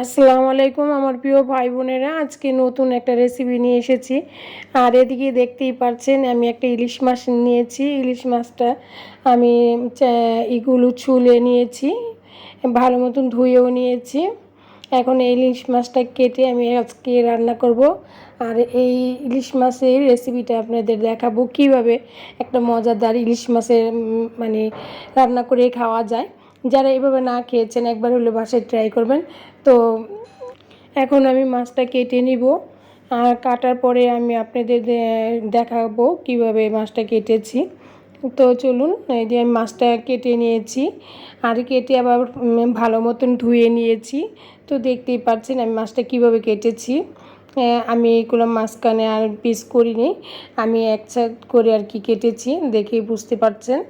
আসসালামু আলাইকুম আমার প্রিয় ভাই বোনেরা, আজকে নতুন একটা রেসিপি নিয়ে এসেছি। আর এদিকে দেখতেই পাচ্ছেন আমি একটা ইলিশ মাছ নিয়েছি। ইলিশ মাছটা আমি এগুলো ছুলে নিয়েছি, ভালো মতন ধুয়েও নিয়েছি। এখন এই ইলিশ মাছটা কেটে আমি আজকে রান্না করব। আর এই ইলিশ মাছের রেসিপিটা আপনাদের দেখাবো কীভাবে একটা মজাদার ইলিশ মাছের মানে রান্না করে খাওয়া যায়। যারা এভাবে না খেয়েছেন, একবার হলে বাসায় ট্রাই করবেন। তো এখন আমি মাছটা কেটে নিব। আর কাটার পরে আমি আপনাদের দেখাবো কীভাবে মাছটা কেটেছি। তো চলুন, এই যে আমি মাছটা কেটে নিয়েছি। আর কেটে আবার ভালো মতন ধুয়ে নিয়েছি। তো দেখতেই পাচ্ছেন আমি মাছটা কীভাবে কেটেছি। আমি এগুলো মাঝখানে আর পিস করিনি। আমি একসাথ করে আর কি কেটেছি, দেখেই বুঝতে পারছেন।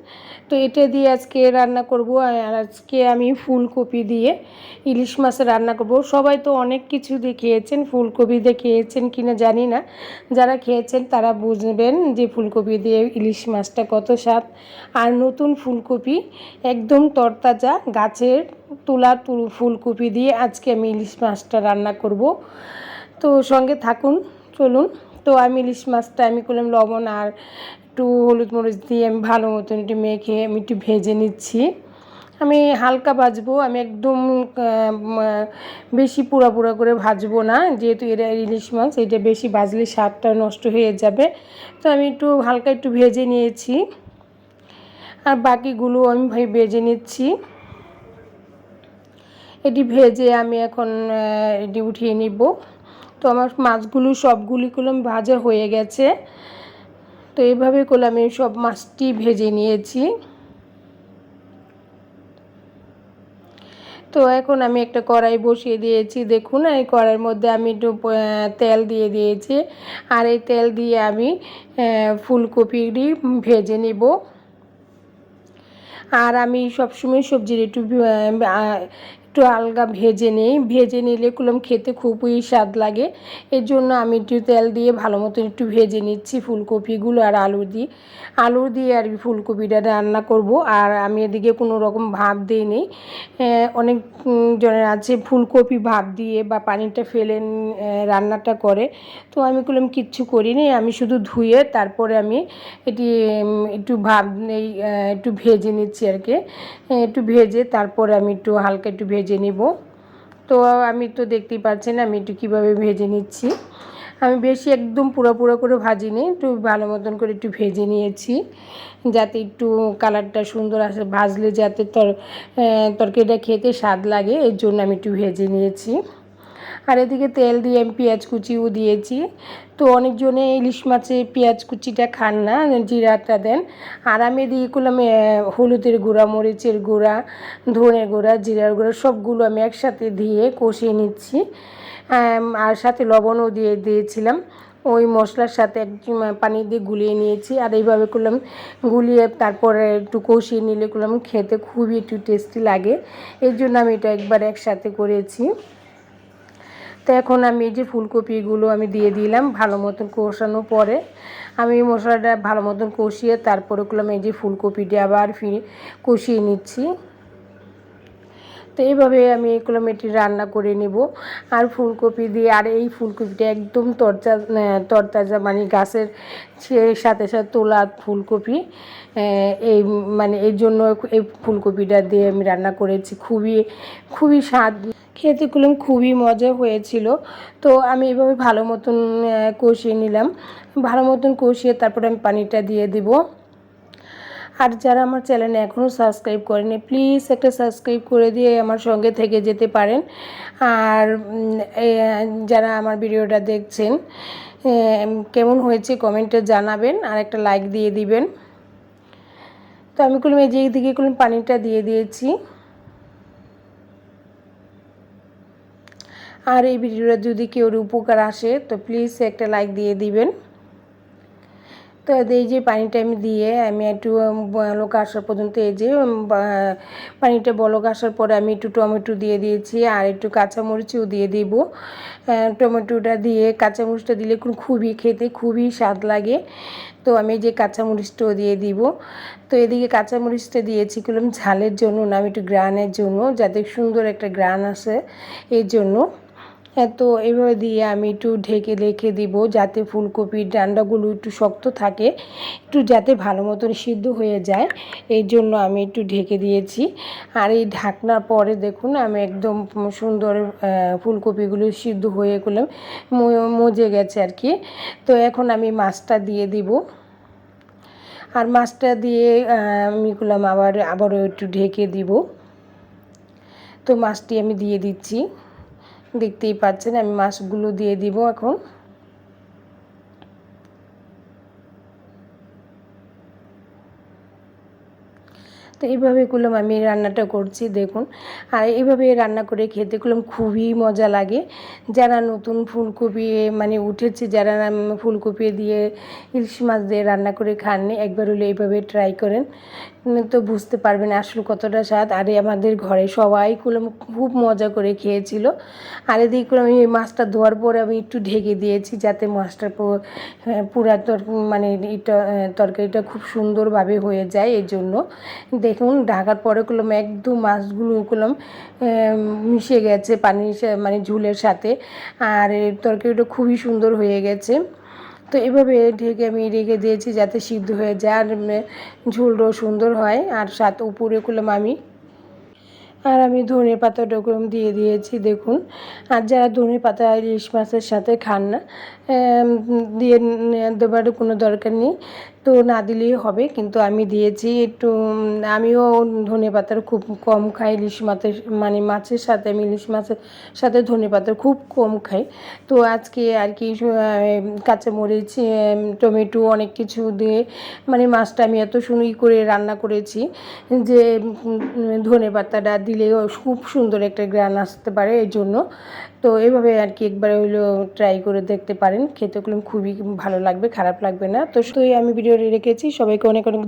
তো এটা দিয়ে আজকে রান্না করব আর আজকে আমি ফুলকপি দিয়ে ইলিশ মাছ রান্না করব। সবাই তো অনেক কিছু দিয়ে খেয়েছেন ফুলকপি দিয়ে খেয়েছেন কিনা জানি না। যারা খেয়েছেন তারা বুঝবেন যে ফুলকপি দিয়ে ইলিশ মাছটা কত স্বাদ। আর নতুন ফুলকপি একদম তরতাজা, গাছের তুল ফুলকপি দিয়ে আজকে আমি ইলিশ মাছটা রান্না করব। তো সঙ্গে থাকুন, চলুন। তো আমি ইলিশ মাছটা আমি করলাম লবণ আর একটু হলুদ মরিচ দিয়ে আমি ভালো মতন একটু মেখে আমি একটু ভেজে নিচ্ছি। আমি হালকা ভাজবো, আমি একদম বেশি পুরা পুরা করে ভাজবো না, যেহেতু এটা ইলিশ মাছ, এটা বেশি ভাজলে স্বাদটা নষ্ট হয়ে যাবে। তো আমি একটু হালকা একটু ভেজে নিয়েছি। আর বাকিগুলো আমি ভাই ভেজে নিচ্ছি। এটি ভেজে আমি এখন এটি উঠিয়ে নিব। তো আমার মাছগুলো সবগুলি করলাম ভাজা হয়ে গেছে। তো এইভাবে করলে আমি সব মাছটি ভেজে নিয়েছি। তো এখন আমি একটা কড়াই বসিয়ে দিয়েছি। দেখুন, এই কড়াইয়ের মধ্যে আমি একটু তেল দিয়ে দিয়েছি। আর এই তেল দিয়ে আমি ফুলকপিটি ভেজে নিব। আর আমি সবসময় সবজির একটু একটু আলগা ভেজে নিই। ভেজে নিলে কুলম খেতে খুবই স্বাদ লাগে। এর জন্য আমি একটু তেল দিয়ে ভালো মতো একটু ভেজে নিচ্ছি ফুলকপিগুলো আর আলু দিয়ে। আলু দিয়ে আর ফুলকপিটা রান্না করব। আর আমি এদিকে কোনো রকম ভাব দিই দিইনি অনেক জনের আছে ফুলকপি ভাপ দিয়ে বা পানিটা ফেলে রান্নাটা করে। তো আমি কুলম কিচ্ছু করিনি আমি শুধু ধুয়ে তারপরে আমি এটি একটু ভাব একটু ভেজে নিচ্ছি আর কি। একটু ভেজে তারপরে আমি একটু হালকা একটু ভেজে নিব। তো আমি তো দেখতেই পাচ্ছেন আমি একটু কীভাবে ভেজে নিচ্ছি। আমি বেশি একদম পুরো পুরো করে ভাজিনি, একটু ভালো মতন করে একটু ভেজে নিয়েছি। যাতে একটু কালারটা সুন্দর আসে, ভাজলে যাতে তর তরকারিটা খেতে স্বাদ লাগে, এর জন্য আমি একটু ভেজে নিয়েছি। আর এদিকে তেল দিয়ে আমি পেঁয়াজ কুচিও দিয়েছি। তো অনেকজনে ইলিশ মাছে পেঁয়াজ কুচিটা খান না, জিরাটা দেন। আর আমি এদিকে করলাম হলুদের গুঁড়া, মরিচের গুঁড়া ধনে গুঁড়া, জিরার গুঁড়া, সবগুলো আমি একসাথে দিয়ে কষিয়ে নিচ্ছি। আর সাথে লবণও দিয়ে দিয়েছিলাম। ওই মশলার সাথে একটু পানি দিয়ে গুলিয়ে নিয়েছি। আর এইভাবে করলাম, গুলিয়ে তারপরে একটু কষিয়ে নিলে করলাম, খেতে খুবই একটু টেস্টি লাগে। এর জন্য আমি এটা একবার একসাথে করেছি। তো এখন আমি এই যে ফুলকপিগুলো আমি দিয়ে দিলাম, ভালো মতন কষানোর পরে আমি মশলাটা ভালো মতন কষিয়ে তারপরে করলাম এই যে ফুলকপিটা আবার ফিরে কষিয়ে নিচ্ছি। তো এইভাবে আমি এগুলো মেটি রান্না করে নেব। আর ফুলকপি দিয়ে, আর এই ফুলকপিটা একদম তরজা তরতাজা মানে গাছের সাথে সাথে তোলা ফুলকপি এই মানে এই জন্য এই ফুলকপিটা দিয়ে আমি রান্না করেছি। খুবই খুবই স্বাদ খেতে করলাম খুবই মজা হয়েছিল। তো আমি এভাবে ভালো মতন কষিয়ে নিলাম। ভালো মতন কষিয়ে তারপরে আমি পানিটা দিয়ে দিব। আর যারা আমার চ্যানেলে এখনও সাবস্ক্রাইব করেনি, প্লিজ একটা সাবস্ক্রাইব করে দিয়ে আমার সঙ্গে থেকে যেতে পারেন। আর যারা আমার ভিডিওটা দেখছেন কেমন হয়েছে কমেন্টে জানাবেন আর একটা লাইক দিয়ে দিবেন। তো আমি করলাম এই যে দিকে করলাম পানিটা দিয়ে দিয়েছি। আর এই ভিডিওটা যদি কেউ উপকার আসে, তো প্লিজ একটা লাইক দিয়ে দিবেন। তো এই যে পানিটা আমি দিয়ে আমি একটু বলক আসা পর্যন্ত এই যে পানিটা বলক আসার পরে আমি একটু টমেটো দিয়ে দিয়েছি আর একটু কাঁচামরিচও দিয়ে দিব। টমেটোটা দিয়ে কাঁচামরিচটা দিলে খুব- খুবই খেতে খুবই স্বাদ লাগে। তো আমি যে কাঁচামরিচটাও দিয়ে দিব। তো এদিকে কাঁচামরিচটা দিয়েছি কলম ঝালের জন্য না, আমি একটু গ্রানের জন্য, যাতে সুন্দর একটা গ্রান আসে এর জন্য। তো এভাবে দিয়ে আমি একটু ঢেকে রেখে দিব যাতে ফুলকপির ডান্ডাগুলো একটু শক্ত থাকে, একটু যাতে ভালো মতন সিদ্ধ হয়ে যায়। এই জন্য আমি একটু ঢেকে দিয়েছি। আর এই ঢাকনার পরে দেখুন, আমি একদম সুন্দর ফুলকপিগুলো সিদ্ধ হয়ে গেলাম মজে গেছে আর কি। তো এখন আমি মাছটা দিয়ে দিব। আর মাছটা দিয়ে আমি করলাম আবার, আবারও একটু ঢেকে দিব। তো মাছটি আমি দিয়ে দিচ্ছি। দেখতেই পাচ্ছেন আমি মাছগুলো দিয়ে দিব এখন। তো এইভাবে করলাম আমি রান্নাটা করছি দেখুন। আর এইভাবে রান্না করে খেতে করলাম খুবই মজা লাগে। যারা নতুন ফুলকপি মানে উঠেছে যারা ফুলকপি দিয়ে ইলিশ মাছ দিয়ে রান্না করে খাননি একবার হলে এইভাবে ট্রাই করেন। তো বুঝতে পারবেন আসলে কতটা স্বাদ। আর আমাদের ঘরে সবাই করলাম খুব মজা করে খেয়েছিল। আর এদিকে করলাম এই মাছটা ধোয়ার পরে আমি একটু ঢেকে দিয়েছি যাতে মাছটা হ্যাঁ, পুরা তর মানে তরকারিটা খুব সুন্দরভাবে হয়ে যায় এই জন্য দেখুন, ঢাকার পরে করলাম, একদম মাছগুলো করলাম মিশে গেছে পানির মানে ঝুলের সাথে। আর তরকারিটা খুবই সুন্দর হয়ে গেছে। তো এভাবে ঢেকে আমি রেখে দিয়েছি যাতে সিদ্ধ হয়ে যায় আর ঝোলটাও সুন্দর হয়। আর সাথে উপরে করলাম আমি, আর আমি ধনে পাতা ডোকরম দিয়ে দিয়েছি, দেখুন। আর যারা ধনে পাতা ইলিশ মাছের সাথে খান না দিয়ে দেবার কোনো দরকার নেই। তো না দিলেই হবে, কিন্তু আমি দিয়েছি একটু আমিও ধনে পাতার খুব কম খাই, ইলিশ মাছের মানে মাছের সাথে, আমি ইলিশ মাছের সাথে ধনে পাতার খুব কম খাই। তো আজকে আর কি কাঁচামরিচ টমেটো অনেক কিছু দিয়ে মানে মাছটা আমি এত সুন্দর করে রান্না করেছি যে ধনে পাতাটা দিলেও খুব সুন্দর একটা গ্রান আসতে পারে এই জন্য। তো এভাবে আর কি একবার হইল ট্রাই করে দেখতে পারেন, খেতে খুবই ভালো লাগবে, খারাপ লাগবে না। তো আমি ভিডিওটি রেখেছি। সবাইকে অনেক অনেক